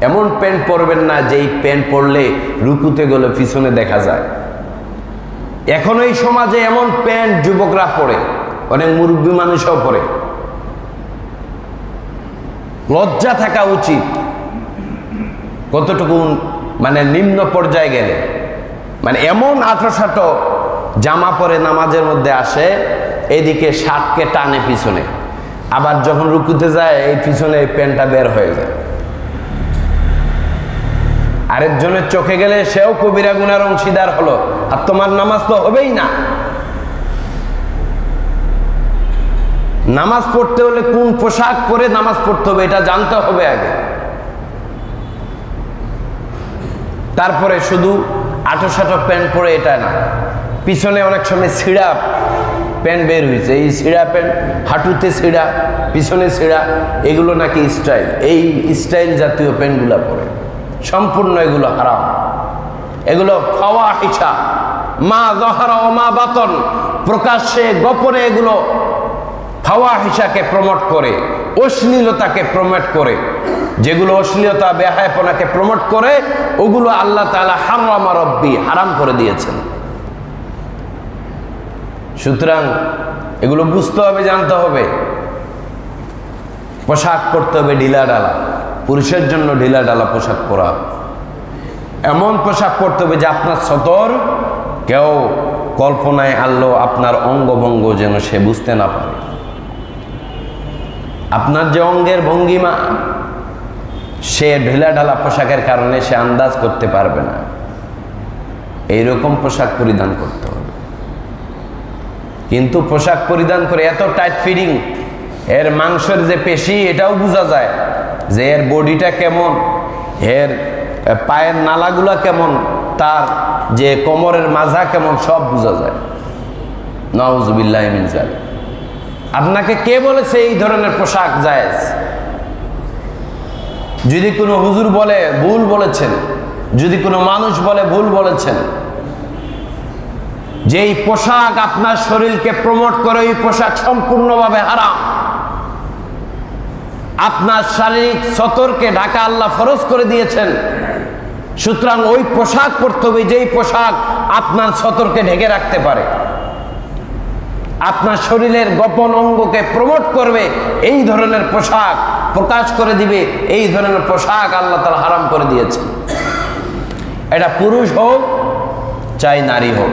এমন প্যান্ট পরবেন না যেই প্যান্ট পরলে রুকুতে গেলে পিছনে দেখা যায়। এখন এই সমাজে এমন প্যান্ট যুবকরা পরে, অনেক মুরব্বী মানুষও পরে। লজ্জা থাকা উচিত। কতটুকু মানে নিম্ন পর্যায়ে গেলে। মানে এমন আটো সাটো জামা পরে নামাজের মধ্যে আসে, এদিকে শার্টকে টানে পিছনে। আবার যখন রুকুতে যায়, এই পিছনে এই প্যান্টটা বের হয়ে যায়। আরেকজনের চোখে গেলে সেও কবিরা গুনার অংশীদার হলো। আর তোমার নামাজ তো হবেই না। নামাজ পড়তে হলে কোন পোশাক পরে নামাজ পড়তে হবে, এটা জানতে হবে আগে। তারপরে শুধু আটো সাটো প্যান্ট পরে এটা না। পিছনে অনেক সময় ছিঁড়া প্যান্ট বের হয়েছে। এই ছিঁড়া প্যান্ট, হাঁটুতে ছিঁড়া পিছনে ছিঁড়া এগুলো নাকি স্টাইল। এই স্টাইল জাতীয় প্যান্টগুলো পরে। সম্পূর্ণ এগুলো হারাম। এগুলো খাওয়া হিসা মা জহারা ও মা বাতন, প্রকাশ্যে গোপনে এগুলো খাওয়া হিসাকে প্রমোট করে, অশ্লীলতাকে প্রমোট করে। যেগুলো অশ্লীলতা, বেহায়পনাকে প্রমোট করে, ওগুলো আল্লাহ তালা হারাম রব্বি, হারাম করে দিয়েছেন। সুতরাং এগুলো বুঝতে হবে, জানতে হবে। পোশাক পরতে হবে, ঢিলা ডালা পুরুষের জন্য ঢিলা ডালা পোশাক পরা। এমন পোশাক পরতে হবে যে আপনার সতর কেউ কল্পনায় আনলো আপনার অঙ্গভঙ্গ যেন সে বুঝতে না পারে। আপনার যে অঙ্গের ভঙ্গিমা, সে ঢিলা ঢালা পোশাকের কারণে সে আন্দাজ করতে পারবে না। এইরকম পোশাক পরিধান করতে হবে। কিন্তু পোশাক পরিধান করে এত টাইট ফিটিং, এর মাংসের যে পেশি, এটাও বোঝা যায়। যে এর বডিটা কেমন, এর পায়ের নালাগুলা কেমন, তার যে কোমরের মাজা কেমন, সব বোঝা যায়। মিনজাল আপনাকে কে বলেছে এই ধরনের পোশাক জায়েজ? যদি কোনো হুজুর বলে, ভুল বলেছেন। যদি কোনো মানুষ বলে, ভুল বলেছেন। যেই পোশাক আপনার শরীরকে প্রমোট করে, ওই পোশাক সম্পূর্ণভাবে হারাম। আপনার শারীরিক সতর্কে ঢাকা আল্লাহ ফরজ করে দিয়েছেন। সুতরাং ওই পোশাক পরতে হবে, যেই পোশাক আপনার সতর্কে ঢেকে রাখতে পারে। আপনার শরীরের গোপন অঙ্গকে প্রমোট করবে, এই ধরনের পোশাক প্রকাশ করে দিবে, এই ধরনের পোশাক আল্লাহ তালা হারাম করে দিয়েছে এটা পুরুষ হোক, চাই নারী হোক।